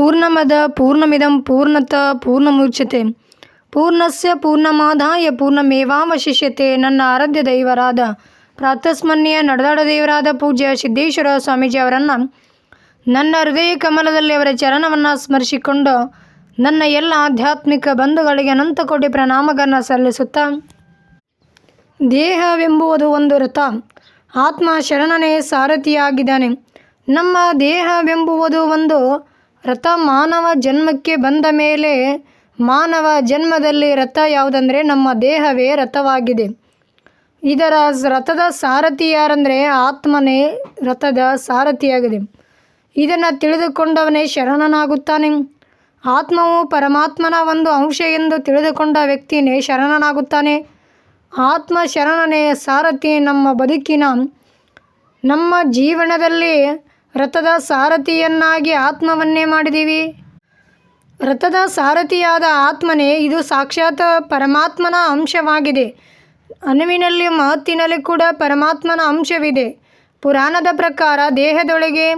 ಪೂರ್ಣಮದ ಪೂರ್ಣಮಿದಂ ಪೂರ್ಣತ ಪೂರ್ಣಮುಚ್ಯತೆ. ಪೂರ್ಣಸ್ಯ ಪೂರ್ಣಮಾದಾಯ ಪೂರ್ಣಮೇವಾವಶಿಷ್ಯತೆ ನನ್ನ ಆರಾಧ್ಯ ದೈವರಾದ ಪ್ರಾತಸ್ಮನ್ಯ ನಡೆದಾಡ ದೇವರಾದ ಪೂಜ್ಯ ಸಿದ್ದೇಶ್ವರ ಸ್ವಾಮೀಜಿ ಅವರನ್ನು ನನ್ನ ಹೃದಯ ಕಮಲದಲ್ಲಿ ಅವರ ಚರಣವನ್ನು ಸ್ಮರಿಸಿಕೊಂಡು ನನ್ನ ಎಲ್ಲ ಆಧ್ಯಾತ್ಮಿಕ ಬಂಧುಗಳಿಗೆ ಅನಂತ ಕೋಟಿ ಪ್ರಣಾಮಗಳನ್ನು ಸಲ್ಲಿಸುತ್ತಾ ದೇಹವೆಂಬುವುದು ಒಂದು ರಥ. ಆತ್ಮ ಶರಣನೇ ಸಾರಥಿಯಾಗಿದ್ದಾನೆ. ನಮ್ಮ ದೇಹವೆಂಬುವುದು ಒಂದು ರಥ ಮಾನವ ಜನ್ಮಕ್ಕೆ ಬಂದ ಮೇಲೆ ಮಾನವ ಜನ್ಮದಲ್ಲಿ ರಥ ಯಾವುದಂದರೆ ನಮ್ಮ ದೇಹವೇ ರಥವಾಗಿದೆ. ಇದರ ರಥದ ಸಾರಥಿ ಯಾರಂದರೆ ಆತ್ಮನೇ ರಥದ ಸಾರಥಿಯಾಗಿದೆ. ಇದನ್ನು ತಿಳಿದುಕೊಂಡವನೇ ಶರಣನಾಗುತ್ತಾನೆ. ಆತ್ಮವು ಪರಮಾತ್ಮನ ಒಂದು ಅಂಶ ಎಂದು ತಿಳಿದುಕೊಂಡ ವ್ಯಕ್ತಿನೇ ಶರಣನಾಗುತ್ತಾನೆ. ಆತ್ಮ ಶರಣನೇ ಸಾರಥಿ ನಮ್ಮ ಬದುಕಿನ ನಮ್ಮ ಜೀವನದಲ್ಲಿ ರಥದ ಸಾರಥಿಯನ್ನಾಗಿ ಆತ್ಮವನ್ನೇ ಮಾಡಿದ್ದೀವಿ. ರಥದ ಸಾರಥಿಯಾದ ಆತ್ಮನೇ ಇದು ಸಾಕ್ಷಾತ್ ಪರಮಾತ್ಮನ ಅಂಶವಾಗಿದೆ. ಅನುವಿನಲ್ಲಿ ಮಹತ್ತಿನಲ್ಲಿ ಕೂಡ ಪರಮಾತ್ಮನ ಅಂಶವಿದೆ. ಪುರಾಣದ ಪ್ರಕಾರ ದೇಹದೊಳಗೆ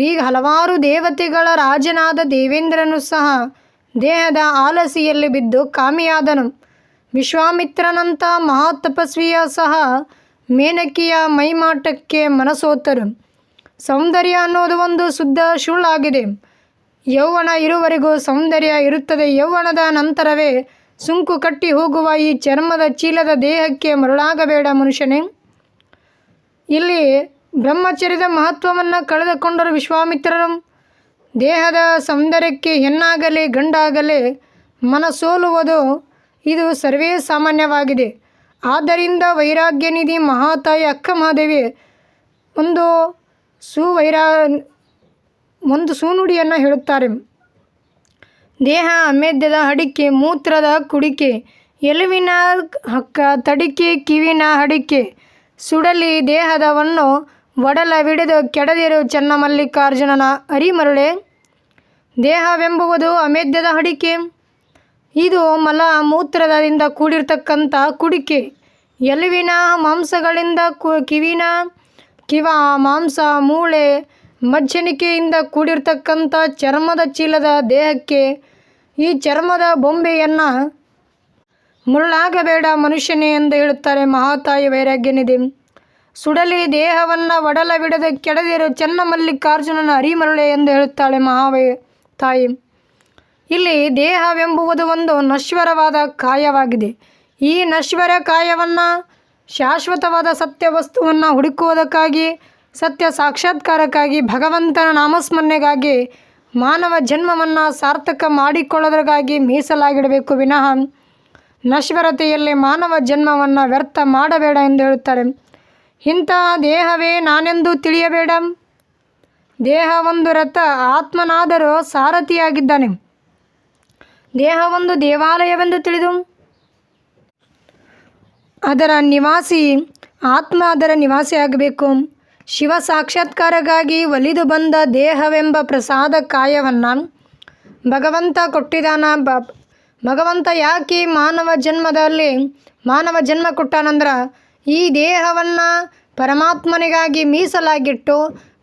ಈಗ ಹಲವಾರು ದೇವತೆಗಳ ರಾಜನಾದ ದೇವೇಂದ್ರನು ಸಹ ದೇಹದ ಆಲಸಿಯಲ್ಲಿ ಬಿದ್ದು ಕಾಮಿಯಾದನು. ವಿಶ್ವಾಮಿತ್ರನಂಥ ಮಹಾತಪಸ್ವಿಯ ಸಹ ಮೇನಕಿಯ ಮೈಮಾಟಕ್ಕೆ ಮನಸೋತರು. ಸೌಂದರ್ಯ ಅನ್ನೋದು ಒಂದು ಶುದ್ಧ ಸುಳ್ಳಾಗಿದೆ. ಯೌವನ ಇರುವರೆಗೂ ಸೌಂದರ್ಯ ಇರುತ್ತದೆ. ಯೌವನದ ನಂತರವೇ ಸುಂಕು ಕಟ್ಟಿ ಹೋಗುವ ಈ ಚರ್ಮದ ಚೀಲದ ದೇಹಕ್ಕೆ ಮರುಳಾಗಬೇಡ ಮನುಷ್ಯನೇ. ಇಲ್ಲಿ ಬ್ರಹ್ಮಚರ್ಯದ ಮಹತ್ವವನ್ನು ಕಳೆದುಕೊಂಡರು ವಿಶ್ವಾಮಿತ್ರರು. ದೇಹದ ಸೌಂದರ್ಯಕ್ಕೆ ಹೆಣ್ಣಾಗಲಿ ಗಂಡಾಗಲಿ ಮನಸೋಲುವುದು ಇದು ಸರ್ವೇ ಸಾಮಾನ್ಯವಾಗಿದೆ. ಆದ್ದರಿಂದ ವೈರಾಗ್ಯನಿಧಿ ಮಹಾತಾಯಿ ಅಕ್ಕ ಮಹಾದೇವಿ ಒಂದು ಸುವೈರಾ ಒಂದು ಸೂನುಡಿಯನ್ನು ಹೇಳುತ್ತಾರೆ. ದೇಹ ಅಮೇಧ್ಯದ ಅಡಿಕೆ ಮೂತ್ರದ ಕುಡಿಕೆ, ಎಲುವಿನ ಹಕ್ಕ, ತಡಿಕೆ, ಕಿವಿನ ಅಡಿಕೆ ಸುಡಲಿ ದೇಹದವನ್ನು ಒಡಲ ವಿಡಿದು ಕೆಡದಿರು ಚನ್ನಮಲ್ಲಿಕಾರ್ಜುನನ ಅರಿಮರುಳೆ. ದೇಹವೆಂಬುವುದು ಅಮೇಧ್ಯದ ಅಡಿಕೆ ಇದು ಮಲ ಮೂತ್ರದಿಂದ ಕೂಡಿರ್ತಕ್ಕಂಥ ಕುಡಿಕೆ. ಎಲುವಿನ ಮಾಂಸಗಳಿಂದ ಕು, ಕಿವಿನ ಕಿವ, ಮಾಂಸ, ಮೂಳೆ, ಮಜ್ಜನಿಕೆಯಿಂದ ಕೂಡಿರ್ತಕ್ಕಂಥ ಚರ್ಮದ ಚೀಲದ ದೇಹಕ್ಕೆ ಈ ಚರ್ಮದ ಬೊಂಬೆಯನ್ನು ಮುಳ್ಳಾಗಬೇಡ ಮನುಷ್ಯನೇ ಎಂದು ಹೇಳುತ್ತಾರೆ ಮಹಾತಾಯಿ ವೈರಾಗ್ಯನಿಧಿ. ಸುಡಲಿ ದೇಹವನ್ನು ಒಡಲ ಬಿಡದೆ ಕೆಡದಿರು ಚನ್ನಮಲ್ಲಿಕಾರ್ಜುನನ ಹರಿಮರುಳೆ ಎಂದು ಹೇಳುತ್ತಾಳೆ ಮಹಾವೈ ತಾಯಿ. ಇಲ್ಲಿ ದೇಹವೆಂಬುವುದು ಒಂದು ನಶ್ವರವಾದ ಕಾಯವಾಗಿದೆ. ಈ ನಶ್ವರ ಕಾಯವನ್ನು ಶಾಶ್ವತವಾದ ಸತ್ಯ ವಸ್ತುವನ್ನು ಹುಡುಕುವುದಕ್ಕಾಗಿ, ಸತ್ಯ ಸಾಕ್ಷಾತ್ಕಾರಕ್ಕಾಗಿ, ಭಗವಂತನ ನಾಮಸ್ಮರಣೆಗಾಗಿ, ಮಾನವ ಜನ್ಮವನ್ನು ಸಾರ್ಥಕ ಮಾಡಿಕೊಳ್ಳೋದ್ರಗಾಗಿ ಮೀಸಲಾಗಿಡಬೇಕು ವಿನಃ ನಶ್ವರತೆಯಲ್ಲಿ ಮಾನವ ಜನ್ಮವನ್ನು ವ್ಯರ್ಥ ಮಾಡಬೇಡ ಎಂದು ಹೇಳುತ್ತಾರೆ. ಇಂತಹ ದೇಹವೇ ನಾನೆಂದು ತಿಳಿಯಬೇಡ. ದೇಹ ಒಂದು ರಥ ಆತ್ಮನಾದರೂ ಸಾರಥಿಯಾಗಿದ್ದಾನೆ. ದೇಹ ಒಂದು ದೇವಾಲಯವೆಂದು ತಿಳಿದು ಅದರ ನಿವಾಸಿ ಆತ್ಮ ಅದರ ನಿವಾಸಿಯಾಗಬೇಕು ಶಿವ ಸಾಕ್ಷಾತ್ಕಾರಕ್ಕಾಗಿ ಒಲಿದು ಬಂದ ದೇಹವೆಂಬ ಪ್ರಸಾದ ಕಾಯವನ್ನು ಭಗವಂತ ಕೊಟ್ಟಿದ್ದಾನ ಬ ಭಗವಂತ ಯಾಕೆ ಮಾನವ ಜನ್ಮದಲ್ಲಿ, ಮಾನವ ಜನ್ಮ ಕೊಟ್ಟಾನಂದ್ರೆ ಈ ದೇಹವನ್ನು ಪರಮಾತ್ಮನಿಗಾಗಿ ಮೀಸಲಾಗಿಟ್ಟು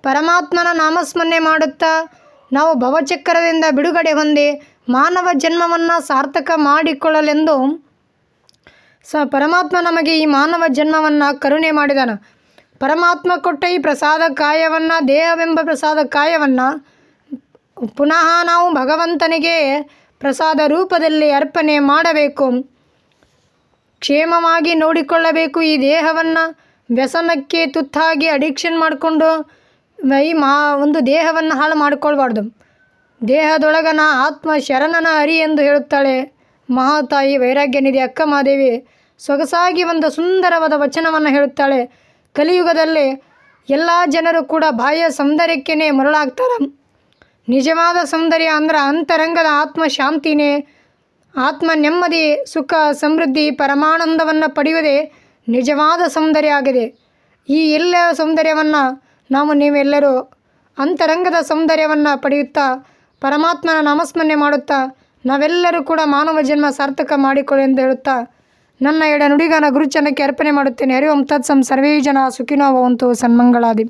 ಪರಮಾತ್ಮನ ನಾಮಸ್ಮರಣೆ ಮಾಡುತ್ತಾ ನಾವು ಭವಚಕ್ರದಿಂದ ಬಿಡುಗಡೆ ಹೊಂದಿ ಮಾನವ ಜನ್ಮವನ್ನು ಸಾರ್ಥಕ ಮಾಡಿಕೊಳ್ಳಲೆಂದು ಸ ಪರಮಾತ್ಮ ನಮಗೆ ಈ ಮಾನವ ಜನ್ಮವನ್ನು ಕರುಣೆ ಮಾಡಿದಾನ. ಪರಮಾತ್ಮ ಕೊಟ್ಟ ಈ ಪ್ರಸಾದ ಕಾಯವನ್ನು, ದೇಹವೆಂಬ ಪ್ರಸಾದ ಕಾಯವನ್ನು ಪುನಃ ನಾವು ಭಗವಂತನಿಗೆ ಪ್ರಸಾದ ರೂಪದಲ್ಲಿ ಅರ್ಪಣೆ ಮಾಡಬೇಕು. ಕ್ಷೇಮವಾಗಿ ನೋಡಿಕೊಳ್ಳಬೇಕು ಈ ದೇಹವನ್ನು. ವ್ಯಸನಕ್ಕೆ ತುತ್ತಾಗಿ ಅಡಿಕ್ಷನ್ ಮಾಡಿಕೊಂಡು ಈ ಮಾ, ಒಂದು ದೇಹವನ್ನು ಹಾಳು ಮಾಡಿಕೊಳ್ಬಾರ್ದು. ದೇಹದೊಳಗನ ಆತ್ಮ ಶರಣನ ಹರಿ ಎಂದು ಹೇಳುತ್ತಾಳೆ ಮಹಾತಾಯಿ ವೈರಾಗ್ಯನಿಧಿ ಅಕ್ಕ ಮಹಾದೇವಿ ಸೊಗಸಾಗಿ ಒಂದು ಸುಂದರವಾದ ವಚನವನ್ನು ಹೇಳುತ್ತಾಳೆ. ಕಲಿಯುಗದಲ್ಲಿ ಎಲ್ಲ ಜನರು ಕೂಡ ಬಾಹ್ಯ ಸೌಂದರ್ಯಕ್ಕೇ ಮರಳಾಗ್ತಾರೆ. ನಿಜವಾದ ಸೌಂದರ್ಯ ಅಂದ್ರೆ ಅಂತರಂಗದ ಆತ್ಮ ಶಾಂತಿನೇ ಆತ್ಮ ನೆಮ್ಮದಿ, ಸುಖ, ಸಮೃದ್ಧಿ, ಪರಮಾನಂದವನ್ನು ಪಡೆಯುವುದೇ ನಿಜವಾದ ಸೌಂದರ್ಯ ಆಗಿದೆ. ಈ ಎಲ್ಲ ಸೌಂದರ್ಯವನ್ನು ನಾವು ನೀವೆಲ್ಲರೂ ಅಂತರಂಗದ ಸೌಂದರ್ಯವನ್ನು ಪಡೆಯುತ್ತಾ, ಪರಮಾತ್ಮನ ನಾಮಸ್ಮರಣೆ ಮಾಡುತ್ತಾ, ನಾವೆಲ್ಲರೂ ಕೂಡ ಮಾನವ ಜನ್ಮ ಸಾರ್ಥಕ ಮಾಡಿಕೊಳ್ಳಿ ಎಂದು ಹೇಳುತ್ತಾ ನನ್ನ ಎಡ ನುಡಿಗಾನ ಗುರುಚನಕ್ಕೆ ಅರ್ಪಣೆ ಮಾಡುತ್ತೇನೆ. ಹರಿ ಓಂ ತತ್ಸಂ ಸರ್ವೇ ಜನ ಸುಖಿನೋ ಭವಂತು ಸನ್ಮಂಗಳಾದಿ.